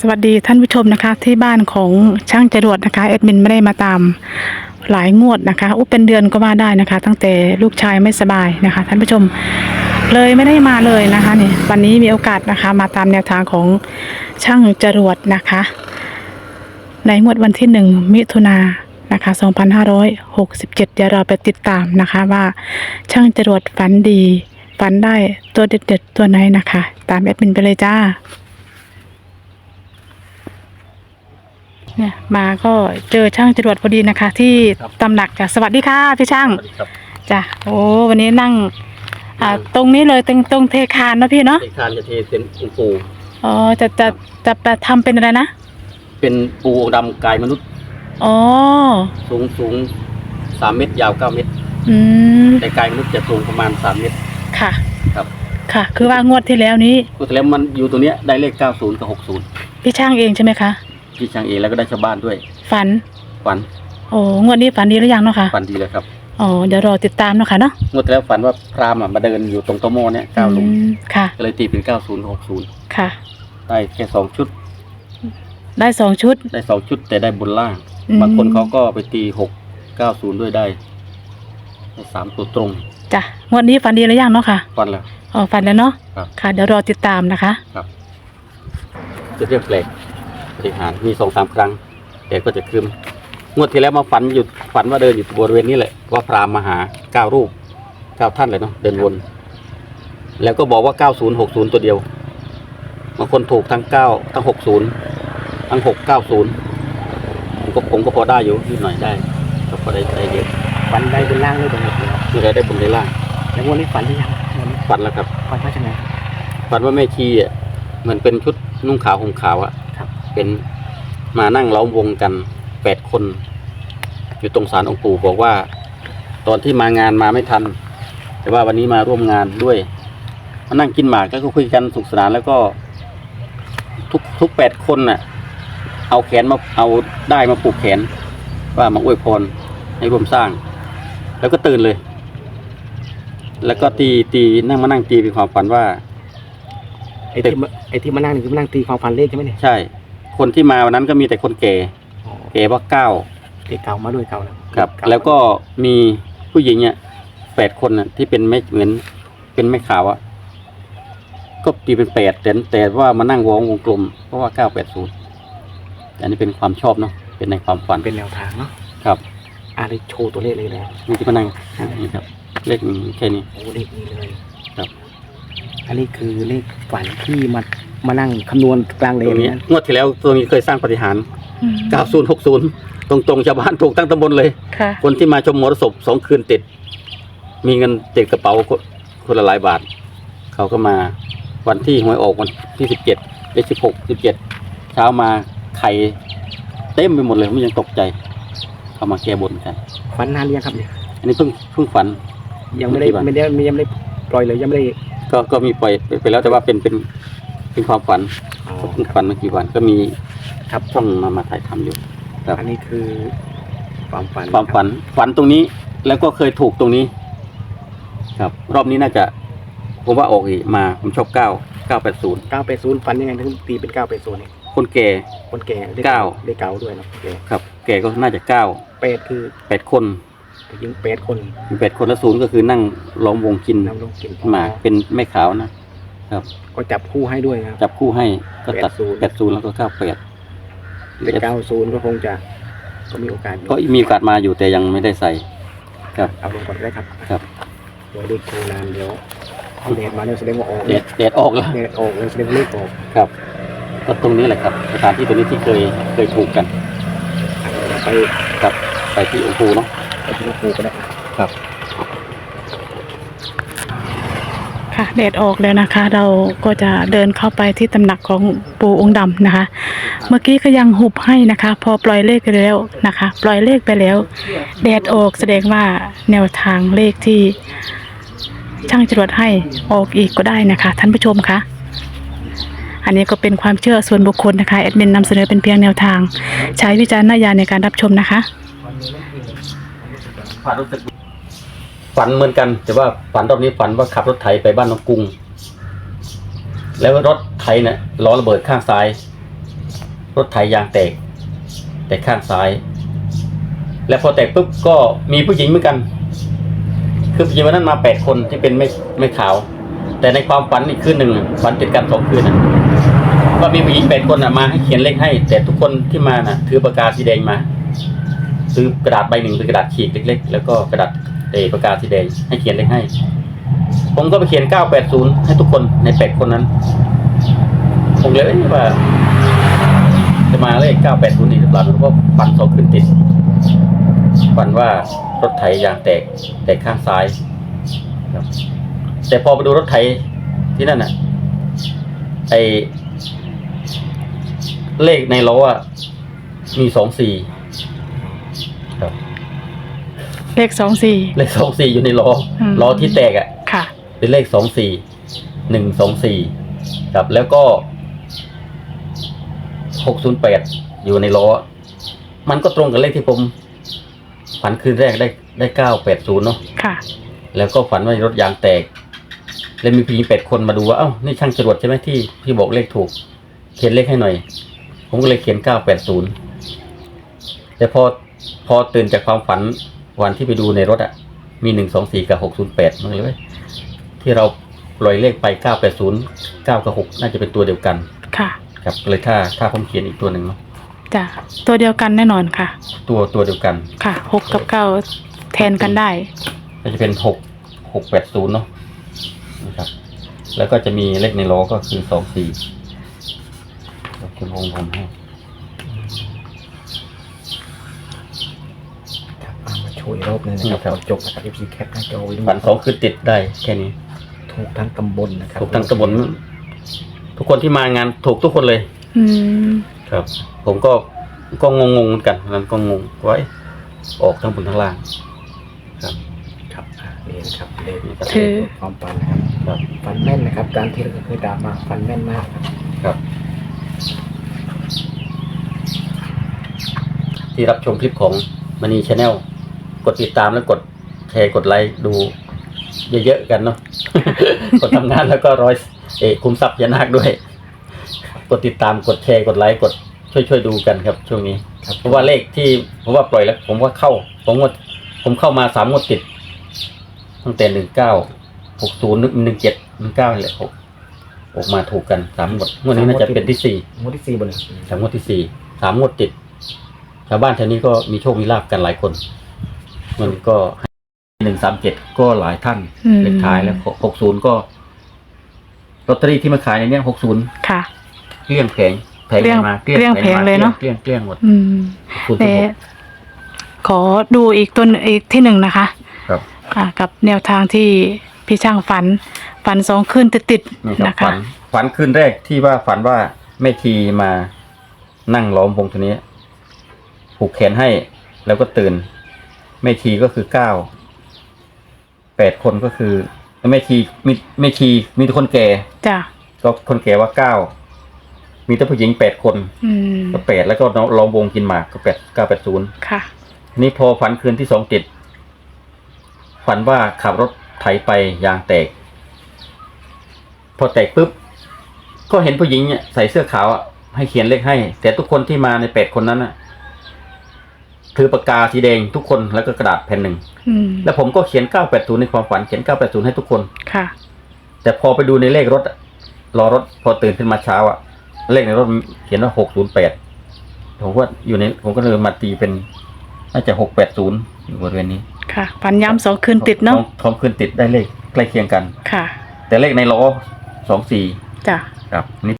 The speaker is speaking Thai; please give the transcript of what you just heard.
สวัสดีท่านผู้ชมนะคะที่บ้านของช่างจรวดนะคะแอดมินไม่ได้มาตามหลายงวดนะคะอุยเป็นเดือนก็ว่าได้นะคะ ตั้งแต่ลูกชายไม่สบายนะคะ ท่านผู้ชมเลยไม่ได้มาเลยนะคะนี่วันนี้มีโอกาสนะคะมาตามแนวทางของช่างจรวดนะคะ ในงวดวันที่หนึ่งมิถุนานนะคะ2567เดี๋ยวเราไปติดตามนะคะว่าช่างจรวดฝันดีฝันได้ตัวเด็ดๆตัวไหนนะคะ ตามแอดมินไปเลยจ้า เนี่ยมาก็เจอช่างจรวดพอดีนะคะ ที่ครับ ตำหนักจ้ะสวัสดีค่ะพี่ช่างสวัสดีครับจ้ะโอ้วันนี้นั่งอ่าตรงนี้เลยตรงตรงเทคานเนอะพี่เนาะเอกทานจะเทเป็นองค์ปูอ๋อจะจะจะจะทำเป็นอะไรนะเป็นปูองค์ดำกายมนุษย์อ๋อสูงสูงสามเมตรยาวเก้าเมตร อืมแต่กายมนุษย์จะสูงประมาณสามเมตร ค่ะครับ ค่ะ คือว่างวดที่แล้วนี้ก็แล้วมันอยู่ตรงเนี้ยได้เลขเก้าศูนย์กับหกศูนย์พี่ช่างเองใช่ไหมคะ ที่ช่างเองแล้วก็ได้ชาวบ้านด้วยฝันฝันโอ้งวดนี้ฝันดีหรือยังเนาะคะฝันดีเลยครับอ๋อเดี๋ยวรอติดตามเนาะค่ะเนาะงวดที่แล้วฝันว่าพราหมณ์อะมาเดินอยู่ตรงโตะโมเนี่ยเก้าหลุมอืมค่ะ ก็เลยตีเป็นเก้าศูนย์หกศูนย์ค่ะ ได้แค่สองชุด ได้สองชุด ได้สองชุดแต่ได้บนล่าง อืม บางคนเขาก็ไปตีหกเก้าศูนย์ด้วยได้ได้สามตัวตรงจ้ะงวดนี้ฝันดีหรือยังเนาะค่ะฝันแล้ว อ๋อฝันแล้วเนาะครับ ค่ะ เดี๋ยวรอติดตามนะคะครับจะเรียกแปลกป ฏิหารย์มีสองสามครั้งแต่ก็จะคืมงวดที่แล้วมาฝันอยู่ฝันว่าเดินอยู่บริเวณนี้แหละว่าพราหมณ์มาหาเก้ารูปเก้าท่านเลยเนาะเดินวน แล้วก็บอกว่าเก้าศูนย์หกศูนย์ตัวเดียวบางคนถูกทั้งเก้าทั้งหกศูนย์ทั้งหกเก้าศูนย์ผมก็ผมก็พอได้อยู่นิดหน่อยได้ก็พอได้ได้เยอะฝันได้บนล่างเลยตรงนี้แล้วไม่ได้ได้บนได้ล่างแล้ววันนี้ฝันหรือยังวันนี้ฝันแล้วครับฝันว่าจะไงฝันว่าแม่ชีอะเหมือนเป็นชุดนุ่งขาวห่มขาวอะครับ เป็นมานั่งล้อมวงกันแปดคน อยู่ตรงศาลองค์ปู่บอกว่า ตอนที่มางานมาไม่ทัน แต่ว่าวันนี้มาร่วมงานด้วยมานั่งกินหมากแล้วก็คุยกันสุขสนานแล้วก็ ทุกทุกแปดคนน่ะ เอาแขนมาเอาได้มาผูกแขน ว่ามาอวยพรให้ร่วมสร้าง แล้วก็ตื่นเลย แล้วก็ตีตีนั่งมานั่งตีเป็นความฝันว่าไอ้ที่มาไอ้ที่มานั่งนี่คือมานั่งตีความฝันเลขใช่ไหมเนี่ยใช่ คนที่มาวันนั้นก็มีแต่คนแก่อ๋อแก่ว่าเก้าเลขเก่ามาด้วยเก่าแล้วครับ เาแล้วก็มีผู้หญิงเนี่ยแปดคนน่ะที่เป็นไม่เหมือนเป็นไม่ขาวอะก็ตีเป็นแปดแต่แต่ว่ามานั่งวงวงกลมเพราะว่าเก้าแปดศูนย์อันนี้เป็นความชอบเนาะเป็นในความฝันเป็นแนวทางเนาะครับอะไรโชว์ตัวเลขเลยนะนี่ที่มานั่งนี่ครับ เลขนี้แค่นี้ โอ้เลขนี้เลยครับ อันนี้คือเลขฝันที่มามานั่งคำนวณกลางเลตนรงนี้นะงวดที่แล้วตัวนี้เคยสร้างปฏิหารย์อืมเก้าศูนย์หกศูนย์ตรงๆชาวบ้านถูกตั้งตำบลเลย ค่ะ คนที่มาชมมรสพสองคืนติด มีเงินติดกระเป๋าคนคนละหลายบาท เขาก็มาวันที่หวยออกวันที่สิบเจ็ดเลขสิบหกสิบเจ็ดเช้ามาไข่เต็มไปหมดเลยผมยังตกใจ เขามาแก้บนกัน ฝันนานหรือยังครับเนี่ยอันนี้เพิ่งเพิ่งฝัน ยังไม่ได้กี่วันไม่ได้ยังไม่ได้ปล่อยเลยยังไม่ได้ ก็ก็มีปล่อยไปไปแล้วแต่ว่าเป็นเป็นเป็นความฝันอ๋อเพิ่งฝันเมื่อกี่วันก็มีครับช่องมามาถ่ายทำอยู่ครับอันนี้คือความฝันความฝันฝันตรงนี้แล้วก็เคยถูกตรงนี้ ครับ รอบนี้น่าจะ ผมว่าออกอีกมาผมชอบเก้าเก้าแปดศูนย์เก้าไปศูนย์ฝันยังไงถึงตีเป็นเก้าไปศูนย์นี่คนแก่ คนแก่เลขเก้าเลขเก่าด้วยเนาะแก่ครับ แก่ก็น่าจะเก้าแปดคือแปดคน ผู้หญิงแปดคนแปดคนแล้วศูนย์ก็คือนั่งล้อมวงกินนำลงกินหมากเป็นแม่ขาวนะครับ ก็จับคู่ให้ด้วยนะครับ จับคู่ให้ก็ตัด80แปดศูนย์แล้วก็เก้าแปดเลขเก้าศูนย์ก็คงจะก็มีโอกาสอยู่ก็มีโอกาสมาอยู่แต่ยังไม่ได้ใส่ ครับเอาลงก่อนก็ได้ครับครับเดี๋ยวเลขโชว์นานเดี๋ยวเอาเดทมาเนี่ยแสดงว่าออกแดดแดดออกแล้วเดทออกเลยแสดงว่าเลขออกครับก็ตรงนี้แหละครับสถานที่ตรงนี้ที่เคยเคยถูกกันไปครับไปที่องค์ปูเนาะ ไปที่หลวงปู่ก็ได้ครับ ค่ะแดดออกแล้วนะคะ เราก็จะเดินเข้าไปที่ตำหนักของปู่องค์ดำนะคะ เมื่อกี้ก็ยังหุบให้นะคะ พอปล่อยเลขไปแล้วนะคะ ปล่อยเลขไปแล้ว แดดออกแสดงว่าแนวทางเลขที่ช่างจรวดให้ออกอีกก็ได้นะคะ ท่านผู้ชมคะอันนี้ก็เป็นความเชื่อส่วนบุคคลนะคะแอดมินนำเสนอเป็นเพียงแนวทาง ใช้วิจารณญาณในการรับชมนะคะ ฝันรู้สึกฝันเหมือนกัน แต่ว่าฝันรอบนี้ฝันว่าขับรถไถไปบ้านน้องกรุงแล้วรถไถเนี่ยล้อระเบิดข้างซ้าย รถไถยางแตก แตกข้างซ้าย แล้วพอแตกปุ๊บก็มีผู้หญิงเหมือนกัน คือผู้หญิงวันนั้นมาแปดคนที่เป็นไม่ไม่ขาว แต่ในความฝันอีกคืนหนึ่งฝันติดกันสองคืนน่ะก็มีผู้หญิงแปดคนน่ะมาให้เขียนเลขให้ แต่ทุกคนที่มาน่ะ ถือปากกาสีแดงมา ซื้อกระดาษใบหนึ่งเป็นกระดาษฉีกเล็ก ๆ แล้วก็กระดาษเอปากกาสีแดงให้เขียนเลขให้ ผมก็ไปเขียน 980 ให้ทุกคนในแปดคนนั้น ผมเลยอ้ยว่า จะมาเลข 980อีกหรือเปล่าเพราะฟันสองขึ้นติดฟันว่ารถไถยางแตกแตกข้างซ้ายแต่พอไปดูรถไถที่นั่นน่ะไอเลขในล้ออะมีสองสี่ เลขสองสี่ เลขสองสี่อยู่ในล้ออม ล้อที่แตกอะ ค่ะ เป็นเลขสองสี่หนึ่งสองสี่ครับแล้วก็หกศูนย์แปดอยู่ในล้อ มันก็ตรงกับเลขที่ผมฝันคืนแรกได้ได้เก้าแปดศูนย์เนาะค่ะ แล้วก็ฝันว่ารถยางแตก แล้วมีผู้หญิงแปดคนมาดูว่าเอ้านี่ช่างจรวดใช่ไหมที่ที่บอกเลขถูก เขียนเลขให้หน่อย ผมก็เลยเขียนเก้าแปดศูนย์แต่พอพอตื่นจากความฝัน วันที่ไปดูในรถอะมีหนึ่งสองสี่กับหกศูนย์แปดมันเลยเว้ยที่เราปล่อยเลขไปเก้าแปดศูนย์เก้ากับหกน่าจะเป็นตัวเดียวกัน ค่ะ ครับเลยถ้าถ้าผมเขียนอีกตัวหนึ่งเนาะจ้ะตัวเดียวกันแน่นอนค่ะ ตัวตัวเดียวกัน ค่ะหกกับเก้าแทนกันได้ก็จะเป็นหกหกแปดศูนย์เนาะนะครับ แล้วก็จะมีเลขในล้อก็คือสองสี่คุณวงผมให้ ครับ เอามาช่วยรอบหนึงนะครับเอาจบนะครับ FC แคปหน้าจอไว้ดูฝันสองคือติดได้แค่นี้ ถูกทั้งตำบลนะครับถูกทั้งตำบลทุกคนที่มางานถูกทุกคนเลย อืมครับ ผมก็ก็งงๆเหมือนกันนั้นก็งงไว้ออกทั้งบนทั้งล่าง ครับ ครับอะนี่นะครับเลขคือความฝันนะครับครับ ฝันแม่นนะครับการที่เราเคยดรามาฝันแม่นมากครับครับ ที่รับชมคลิปของมณีชาแนล กดติดตามแล้วกดแชร์กดไลค์ดู เยอะๆกันเนาะ กดทำงานแล้วก็ร้อยเอกคุ้มทรัพย์ยานาคด้วย กดติดตามกดแชร์กดไลค์กดช่วยช่วยๆดูกันครับ ช่วงนี้ครับเพราะว่าเลขที่ผมว่าปล่อยแล้ว ผมว่าเข้า ผมว่าผมเข้ามาสามงวดติด ตั้งแต่หนึ่งเก้าหกศูนย์หนึ่งเจ็ดหนึ่งเก้าเลยหกออกมาถูกกันสามงวดงวดนี้น่าจะเป็นที่สี่งวดที่สี่บนเลยสามงวดที่สี่สามงวดติดชาวบ้านแถวนี้ก็มีโชคมีลาบกันหลายคน มันก็หนึ่งสามเจ็ดก็หลายท่านอืม เลขท้ายแล้วหกศูนย์ก็ลอตเตอรี่ที่มาขายในเนี้ยหกศูนย์ค่ะ เกลี้ยงแผงแผงเกลี้ยงมาเกลี้ยงแผงเลยเนอะ เกลี้ยงเกลี้ยงหมดอืมศูนย์แต่สิบหกขอดูอีกตัวหนึ่งอีกที่หนึ่งนะคะ ครับค่ะ กับแนวทางที่พี่ช่างฝัน ฝันสองคืนติดนี่ๆครับนะคะ ฝันฝันคืนแรกที่ว่าฝันว่าแม่ชีมานั่งล้อมวงตัวนี้ผูกแขนให้แล้วก็ตื่น แม่ชีก็คือเก้าแปดคนก็คือแม่ชีมีแม่ชีมีแต่คนแก่จ้ะก็คนแก่ว่าเก้ามีแต่ผู้หญิงแปดคนอืมก็แปดแล้วก็ล้อมวงกินหมากก็แปดเก้าแปดศูนย์ค่ะ นี่พอฝันคืนที่สองติดฝันว่าขับรถไถไปยางแตก พอแตกปุ๊บก็เห็นผู้หญิงเนี่ยใส่เสื้อขาวอะให้เขียนเลขให้ แต่ทุกคนที่มาในแปดคนนั้นน่ะ ถือปากกาสีแดงทุกคนแล้วก็กระดาษแผ่นหนึ่งอืมแล้วผมก็เขียน 980 ในความฝันเขียน 980 ให้ทุกคน ค่ะ แต่พอไปดูในเลขรถอะรอรถพอตื่นขึ้นมาเช้าอะเลขในรถเขียนว่า 608 ผมว่าอยู่ในผมก็เลยมาตีเป็น น่าจะ 680 อยู่บริเวณนี้ค่ะ ฝันย้ำสองคืนติดเนาะท้องท้องคืนติดได้เลขใกล้เคียงกัน ค่ะ แต่เลขในล้อสองสี่จ้ะ ครับนี่